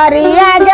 അറിയാതെ